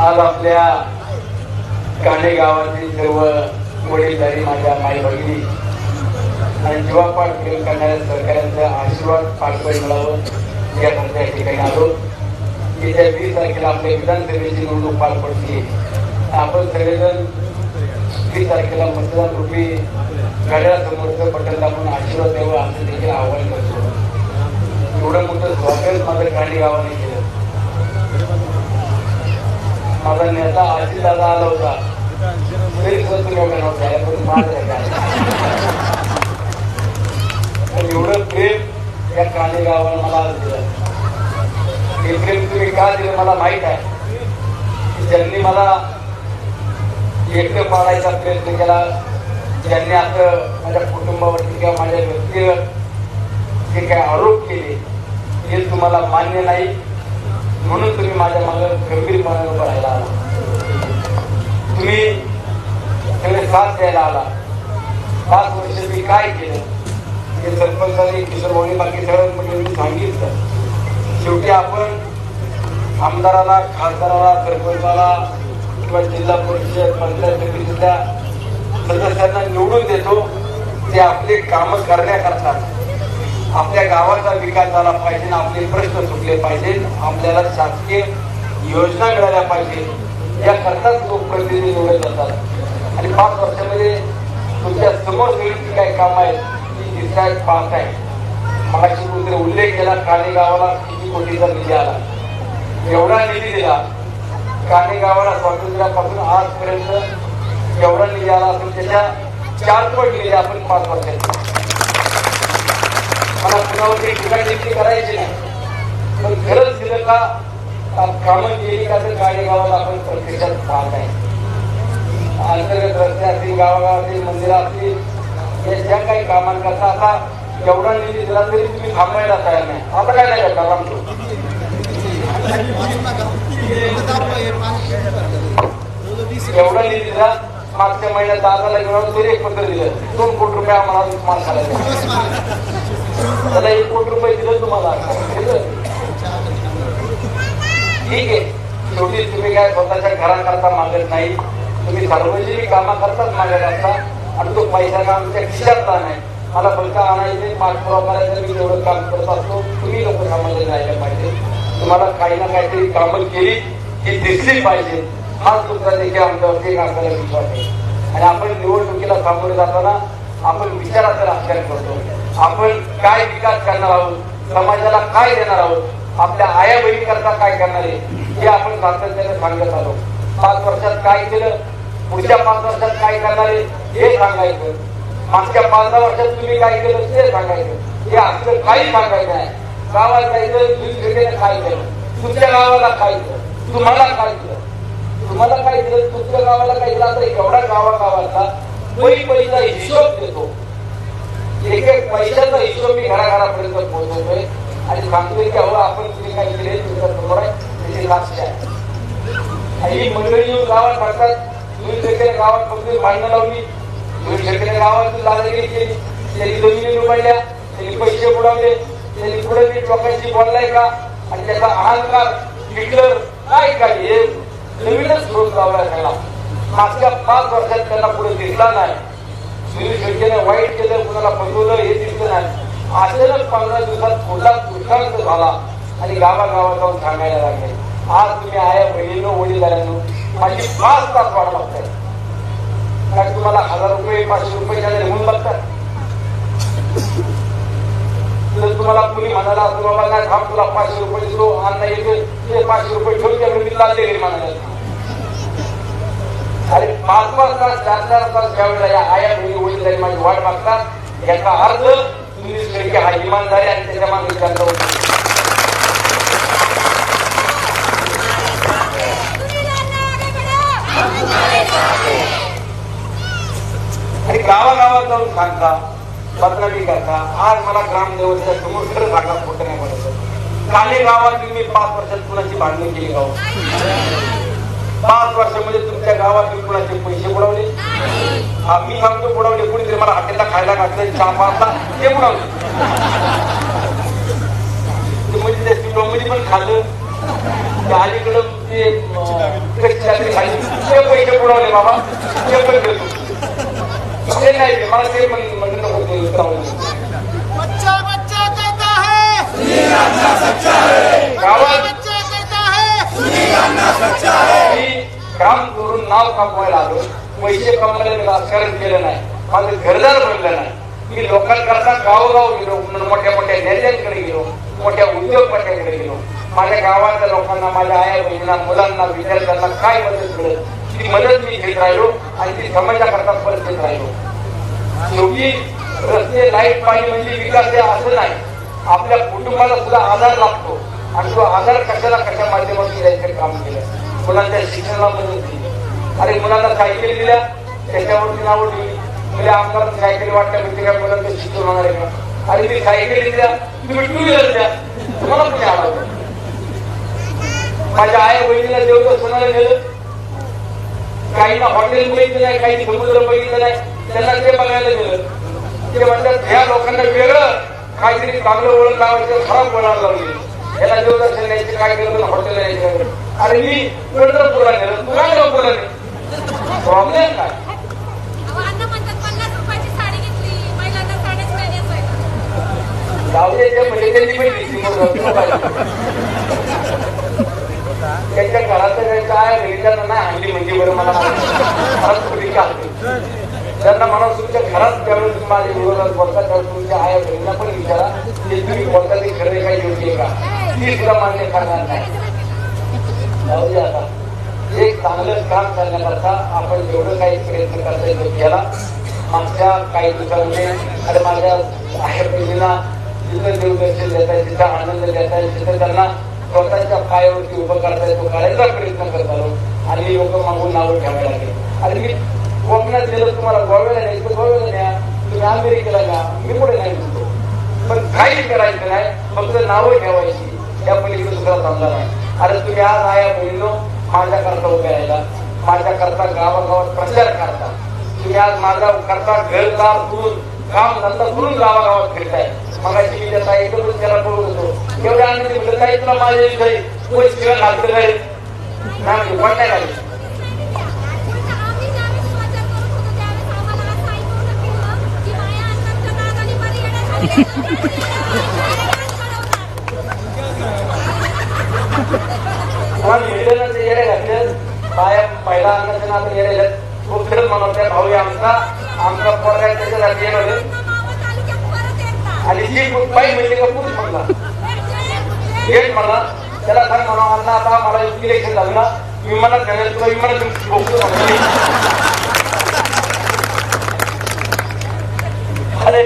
आज आपल्या काणे गावातील सर्व वडीलधारी माझ्या माई भगिनी आणि जीवापाठ प्रेम करणाऱ्या सरकारांचा आशीर्वाद पाठबळ मिळावं या या ठिकाणी आलो. येत्या वीस तारखेला आपल्या विधानसभेची निवडणूक पार पडते आपण सगळेजण वीस तारखेला मतदान रूपी घड्याळासमोरचं बटन दाबून आशीर्वाद द्यावं असं देखील आव्हान करतो. एवढं मोठं स्वागत माझं काणे गावाने केलं. माझा नेता आजी दादा आला होता. एवढं प्रेम या काने गावाला मला दिलं. हे प्रेम तुम्ही का दिलं मला माहीत आहे. की ज्यांनी मला एकटं पाडायचा प्रयत्न केला ज्यांनी आता माझ्या कुटुंबावरती किंवा माझ्या व्यक्तीवर जे काही आरोप केले हे तुम्हाला मान्य नाही. म्हणून तुम्ही माझ्या मागे गंभीरपणाने उभं राहायला आला. तुम्ही सगळे साथ द्यायला आला. पाच वर्ष मी काय केलं? हे सरपंचाने किशोर भाऊनी बाकी सगळ्या सांगितलं. शेवटी आपण आमदाराला खासदाराला सरपंचाला किंवा जिल्हा परिषद पंचायत समितीतल्या सदस्यांना निवडून देतो. ते आपले कामं करण्याकरता. आपल्या गावाचा विकास झाला पाहिजे आणि आपले प्रश्न सुटले पाहिजे आपल्याला शासकीय योजना मिळाल्या पाहिजे याकरताच लोकप्रतिनिधी निवडले जातात. आणि पाच वर्षामध्ये तुमच्यासमोर सगळी जी काही कामं आहेत ती दिसतायत पाहत आहे मगाशी कुठे उल्लेख केला काणे गावाला किती कोटीचा निधी आला. एवढा निधी दिला. काणे गावाला स्वातंत्र्यापासून आजपर्यंत एवढा निधी आला असून त्याच्या चार पट निधी आपण पाच वर्षात मला कुणावरती ठिकाणी टिप्पणी करायची नाही. पण खरंच दिलं का कामं केली का तर काळे गावाला आपण प्रत्यक्षात पाहत आहे. अंतर्गत रस्ते असतील गावागावातील मंदिरं असतील या ज्या काही कामांकरता आता एवढा निधी दिला तरी तुम्ही थांबायला तयार नाही. आता काय नाही करणार? आमचं एवढा निधी दिला मागच्या महिन्यात दादाला घेऊन तरी एक पत्र दिलं. दोन कोटी रुपये आम्हाला मान करायला त्याला एक कोटी रुपये दिलं तुम्हाला. ठीक आहे. शेवटी तुम्ही काय स्वतःच्या घराकरता मागत नाही. तुम्ही सार्वजनिक कामाकरताच मागत असता. आणि तो पैसा का आमच्या खिशातला नाही मला पैसा आणायचे पाठपुरावा करायचा मी तेवढं काम करत असतो. तुम्ही लोक कामाला जायला पाहिजे. तुम्हाला काही ना काहीतरी कामं केली ही दिसली पाहिजे. हाच तुमचा देखील आमच्यावरती आपल्याला विश्वास आहे. आणि आपण निवडणुकीला सामोरे जाताना आपण विचाराचा राजकारण करतो. आपण काय विकास करणार आहोत? समाजाला काय देणार आहोत? आपल्या आया बहिणी करता काय करणार आहे? हे आपण सातत्याने सांगत आलो. पाच वर्षात काय केलं? पुढच्या पाच वर्षात काय करणार आहे? हे सांगायचं. मागच्या पाच दहा वर्षात तुम्ही काय केलं? ते सांगायचं. हे आमचं काही सांगायचं आहे गावाला जायचं दुसरीकडे काय केलं तुमच्या गावाला काय केलं तुम्हाला काय केलं तुम्हाला काय दिलं तुमच्या गावाला काय दिलं आता एवढा गावा गावाचा पै पैसा हिशोब देतो. एक एक पैशाचा हिशोब मी घराघरापर्यंत पोहोचवतोय. आणि सांगतोय की अहो आपण तुम्ही काय केले तुमच्यासमोर आहे त्याची लास्ट आहे आणि ही मंडळी येऊन गावात भरतात तुम्ही सगळ्या गावात फक्त भांडणं लावली. तुम्ही सगळ्या गावात दादागिरी केली त्यांनी जमिनी लुबाडल्या त्यांनी पैसे बुडवले त्यांनी पुढे नीट लोकांशी बोललाय का? आणि त्याचा अहंकार हिटलर काय काय हे नवीनच स्रोत लावला त्याला मागच्या पाच वर्षात त्यांना पुढे दिसला नाही. सुनील वाईट केलं कुणाला फसवलं हे दिसलं नाही. अचानक पंधरा दिवसात थोडा दुष्कांत झाला आणि गावागावात जाऊन सांगायला लागले आज तुम्ही आया बहिणीनं वडीलधाऱ्यानं माझी पाच तास वाढ बघताय. कारण तुम्हाला हजार रुपये पाचशे रुपये झाले लिहून बघतात तुम्हाला कुणी म्हणाला असं बाबा नाही थांब तुला पाचशे रुपये देतो अन्न येतो ते पाचशे रुपये ठेवून त्या मी लागले आणि पाच पाच तास चार चार तास ज्यावेळेला या आया बहिणी वडील माझी वाट मागतात याचा अर्थ तुम्ही शेळके हा इमानदारी आणि त्याच्यामागे त्यांचा आणि गावागावात जाऊन सांगता बदनामी करता आज मला ग्रामदेवतेच्या समोर खरं सांगा खोटं नाही म्हणत काले गावात मी पाच वर्षात कुणाची बांधणी केली गाव पाच वर्षामध्ये तुमच्या गावात मी कुणाचे पैसे बुडवले? हा मी सांगतो बुडवले कुणीतरी मला हॉटेलला खायला घातलं चहा पाजला ते बुडवले. म्हणजे त्या मध्ये पण खाल्लं. ते अलीकडं ते खाली. ते पैसे बुडवले बाबा. ते पैसे देतो ते नाही मला ते म्हण- म्हणणं नको ते चांगलं. बच्चा बच्चा कहता है। गावात मी काम करून नाव कमवायला आलो. पैसे कमवायला मी राजकारण केलं नाही. माझं घरदार बनलं नाही. मी लोकांकरता गावोगाव गेलो. मोठ्या मोठ्या नेत्यांकडे गेलो. मोठ्या उद्योगपट्यांकडे गेलो. माझ्या गावातल्या लोकांना माझ्या आया बहिणींना मुलांना विद्यार्थ्यांना काय मदत मिळत ती मदत मी घेत राहिलो आणि ती समाजाकरता परत घेत राहिलो. शेवटी रस्ते लाइट पाणी म्हणजे विकास हे असं नाही. आपल्या कुटुंबाला सुद्धा आधार लागतो. आणि तो आधार कशाला कशा माध्यमातून द्यायचं काम केलं? मुलांच्या शिक्षणाला मदत दिली अरे मुलांना सायकल दिल्या त्याच्यावरती नावं दिली म्हणजे आमदार सायकल वाटल्या म्हणजे काय मुलांचं शिक्षण होणार आहे का? अरे मी सायकल दिल्या तुम्ही टू व्हीलर द्या. तुम्हाला कुठे आला माझ्या आई बहिणीला देवचं सोनाला गेलं काहींना हॉटेल बघितलं नाही काही समुद्र बघितलं नाही. त्यांना ते बघायला गेलं. ते म्हणतात ह्या लोकांना वेगळं काहीतरी चांगलं ओळख लावायचं खराब ओळख लावली याला देवदर्शन द्यायचे काय केलं हॉटेल यायचं अरे मी पंढरपूरला नेलं. तू काय प्रॉब्लेम काय? साडेच नाही ते म्हणजे त्यांनी पण त्यांच्या घरात काय घरी नाही हल्ली म्हणजे बरं मला. थोडी चालते त्यांना म्हणा तुमच्या घरात त्यावेळेस माझ्या विरोधात बोलता त्यावेळेस तुमच्या आया बहिणीला पण विचारा की तुम्ही बोलता ते खरं का योग्य का ती सुद्धा मान्य करणार नाही. जाऊ दे आता. एक चांगलं काम करण्याकरता आपण जेवढं काही प्रयत्न करता येतो केला मागच्या काही दिवसांमध्ये आणि माझ्या आहे बहिणींना जिथं देवदर्शन देता येईल तिथं आनंद देता येईल तिथं त्यांना स्वतःच्या पायावरती उभं करता येतो करायचा प्रयत्न करत आलो. आणि लोक मागून नावं ठेवायला लागले. आणि मी कोकणात गेलो तुम्हाला गोव्याला न्यायचं गोव्याला न्या. तुम्ही अमेरिकेला न्या मी पुढे नाही म्हणतो पण काही करायचं नाही. फक्त नावं ठेवायची. या पलीकडे दुसरा समजा नाही अरे तुम्ही आज आया बहिणीनो माझ्याकरता उभे राहिला. माझ्याकरता गावागावात प्रचार करता. तुम्ही आज माझा करता घरदार करून काम धंदा करून गावागावात फिरताय. मगाशी मी त्याचा एकदमच त्याला बोलत होतो. एवढ्या आनंदी म्हणलं काही तुला माझ्या इथे कोणी शिवाय घालतं नाही. नाही पण नाही घालत Ha ha ha ha! नादाने बरी येणं मला मिळेल ते येडे घातले बाया पहिला अंगाच्या नातं येडे खूप फिरत म्हणत त्या भाऊ आमचा. आमचा पोरगा आहे, त्याच्यासाठी येणार आणि जी बाई म्हणजे का पुरुष म्हणला. एक म्हणला. त्याला सांग म्हणा अण्णा आता मला इलेक्शन झालं ना विमानात जाण्यास तुला विमानात बोलतो अरे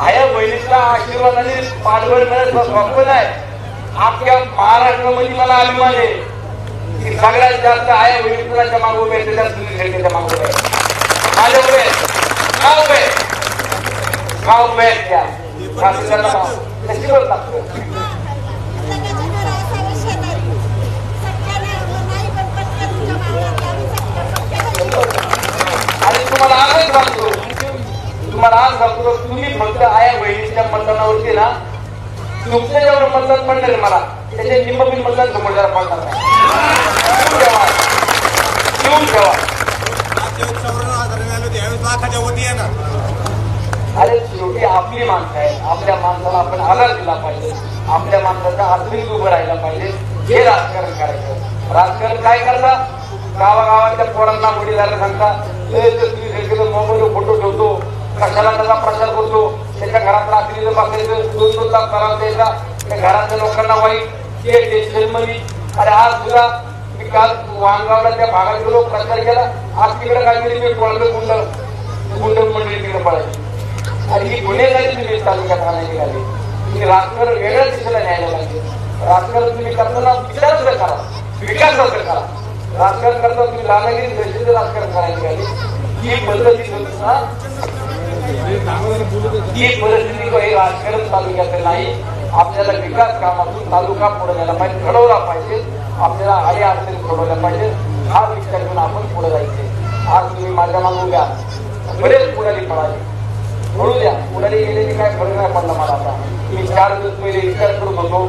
आया बहिणीचा आणि पाठवण मिळत स्वप्न आहे. आपल्या महाराष्ट्रामध्ये मला अभिमान आहे की सगळ्यात जास्त आया विष्णुराच्या कुणाच्या मागं उभे त्याच्यात सुनील शेट्टीच्या मागं उभे आहेत. माझ्या उभे का उभे का उभे आणि तुम्हाला आजच सांगतो. तुम्हाला आज सांगतो तुम्ही फक्त आया बहिणीच्या मतदानावरती ना तुमचं जेवढं मतदान पडलं ना मला. त्याचे निंब बिन मतदान जरा पडणार नाही. ठेवा. लाखाच्या वती ना अरे शेवटी आपली माणसं आहे आपल्या माणसाला आपण आधार दिला पाहिजे. आपल्या माणसाचा आधुनिक उभं राहायला पाहिजे. हे राजकारण करायचं. राजकारण काय करता? गावागावातल्या पोरांना वडील सांगता तुम्ही सगळीकडे मोबाईल फोटो ठेवतो. कशाला त्याचा प्रचार करतो? घरात रात्रीचं बसायचं दोन दोन तास त्रास द्यायचा. त्या घरातल्या लोकांना वाईट ते टेन्शनमध्ये अरे आज सुद्धा मी काल वाणगावला त्या भागात गेलो प्रचार केला. आज तिकडे काहीतरी मी कोणतं गुंड गुंड मंडळी तिकडे पळायची आणि ही गुन्हेगारी तुम्ही तालुक्यात आणायला निघाली. तुम्ही राजकारण वेगळ्या दिशेला न्यायला पाहिजे राजकारण तुम्ही करताना विचार सुद्धा करा. विकास सुद्धा करा. राजकारण करताना तुम्ही लालागिरी दहशतीचं राजकारण करायला निघाली. ही पद्धती सुद्धा ही परिस्थिती काही राजकारण तालुक्यात नाही. आपल्याला विकास कामातून तालुका पुढे जायला पाहिजे घडवला पाहिजे. आपल्याला आडी अडचणी सोडवल्या पाहिजे. हा विचार घेऊन आपण पुढे जायचे आज तुम्ही माझ्या मागून द्या बरेच पुढारी पडाले म्हणू द्या पुढारी गेलेली काय फरक नाही पडला मला आता. मी चार दिवस पहिले विचार करत होतो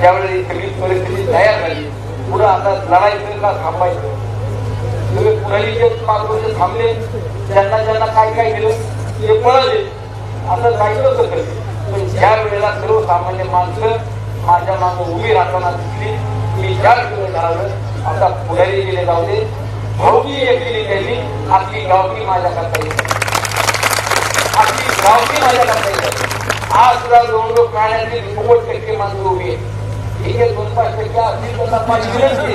त्यावेळेस सगळी परिस्थिती तयार झाली. पुढं आता लढायचं का थांबायचं? तुम्ही पुढे जे पाच वर्ष थांबले. त्यांना ज्यांना काय काय दिलं? ते पळाले. आता जायचं होतं कधी पण ज्या वेळेला सर्वसामान्य माणसं माझ्या मागं उभी राहताना दिसली मी ज्या वेळेला झालं आता पुढारी गेले जाऊ दे भाऊकी केली त्यांनी आपली गावकी माझ्या करता येईल आपली गावकी माझ्या करता येईल आज सुद्धा लोक मिळण्याची नव्वद टक्के माणसं उभी आहे ठीक आहे दोन पाच टक्के असतील तर तपास विनंती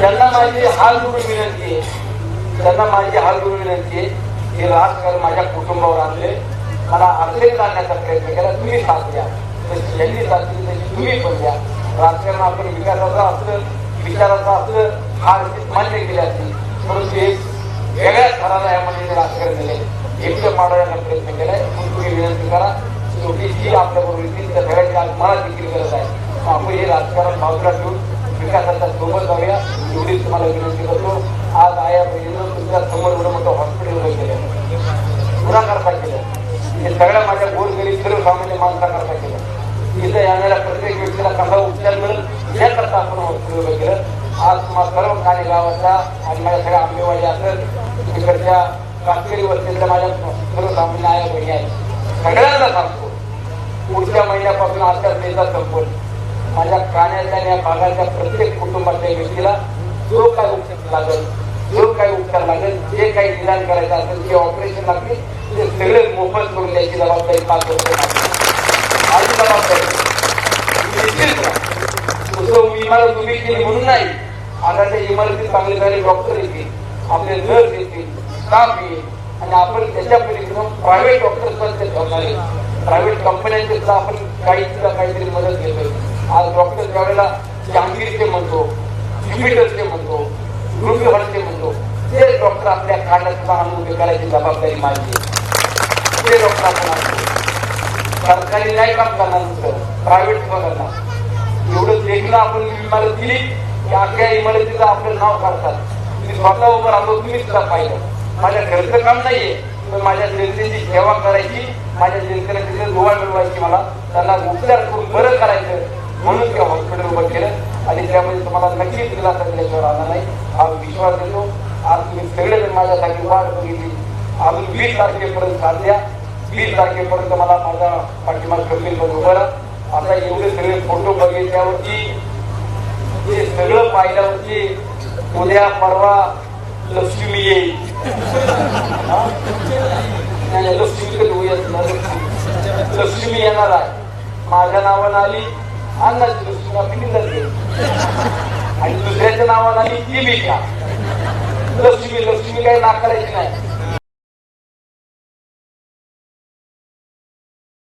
त्यांना माझी हाल करून विनंती त्यांना माझी हाल करून विनंती हे राजकारण माझ्या कुटुंबावर आणले. मला अडचणीत आणण्याचा प्रयत्न केला. तुम्ही साथ द्या. तशी यांनी साथ दिली तशी तुम्ही पण द्या. राजकारण आपण विकासाचं असलं विचाराचं असलं हा मान्य केली असती परंतु एक वेगळ्या थराला यामध्ये राजकारण दिले एकदम पाडवण्याचा प्रयत्न केलाय म्हणून तुम्ही विनंती करा शेवटी जी आपल्याबरोबर येतील त्या सगळ्यांची आज मला देखील गरज आहे आपण हे राजकारण बाजूला ठेवून विकासाचा सोबत जाऊया एवढीच तुम्हाला विनंती करतो आज आया बहिणीनं तुमच्यासमोर एवढं मोठं हॉस्पिटल उभं केलं गुन्हाकरता केलं हे सगळ्या माझ्या गोरगरीब सर्वसामान्य माणसाकरता केलं इथं येणाऱ्या प्रत्येक व्यक्तीला कसा उपचार मिळेल याकरता आपण हॉस्पिटल उभं केलं आज तुम्हाला सर्व ठाणे गावाचा आणि माझ्या सगळ्या आंबेवाडी असेल तिकडच्या काश्मीरी वस्तीतल्या माझ्या सर्वसामान्य आया बहिणी आहे. सगळ्यांना सांगतो. पुढच्या महिन्यापासून आचारसंहिता संपल माझ्या प्राण्याच्या या भागाच्या प्रत्येक कुटुंबातल्या व्यक्तीला जो काय उपचार लागेल जो काही उपचार लागेल जे काही निदान करायचं असेल जे ऑपरेशन लागतील ते सगळे मोफत करून द्यायची जबाबदारी पाच वर्ष माझी जबाबदारी इमारत उभी केली म्हणून नाही. आता त्या इमारतीत चांगले झाले डॉक्टर येतील आपले नर्स येतील काम येईल आणि आपण त्याच्या एकदम प्रायव्हेट डॉक्टर पण ते ठेवणार प्रायव्हेट कंपन्यांचे सुद्धा आपण काही सुद्धा काहीतरी मदत घेतोय. आज डॉक्टर ज्यावेळेला जहांगीरचे म्हणतो ज्युपिटरचे म्हणतो रुबी म्हणतो ते डॉक्टर आपल्या खाण्यात सुद्धा आणून उभे करायची जबाबदारी माझी ते डॉक्टर आपण आणतो सरकारी नाही काम करणार नंतर प्रायव्हेट सुद्धा करणार. एवढं देखील आपण इमारत दिली की अख्या इमारतीचं आपलं नाव काढतात. मी स्वतः उभं राहतो तुम्ही सुद्धा पाहिलं. माझ्या घरचं काम नाहीये. पण माझ्या जनतेची सेवा करायची माझ्या जनतेला तिथे गोवा मिळवायची मला. त्यांना उपचार करून बरं करायचं. म्हणून त्या हॉस्पिटल उभं केलं. आणि त्यामध्ये तुम्हाला नक्कीच दिलासा दिल्याशिवाय राहणार नाही. हा विश्वास देतो. आज तुम्ही सगळेजण माझ्यासाठी वाट बघितली. अजून वीस तारखेपर्यंत साथ द्या. वीस तारखेपर्यंत मला माझा पाठिंबा कमी उभं राहा. आता एवढे सगळे फोटो बघितल्यावरती हे सगळं पाहिल्यावरती उद्या परवा लक्ष्मी येईल. नाही, नाही, लक्ष्मी लक्ष्मी. येणार आहे माझ्या नावानं आली अन्नाची लक्ष्मी आपली जाते आणि दुसऱ्याच्या नावानं आली ती बी का लक्ष्मी लक्ष्मी काही नाकारायची नाही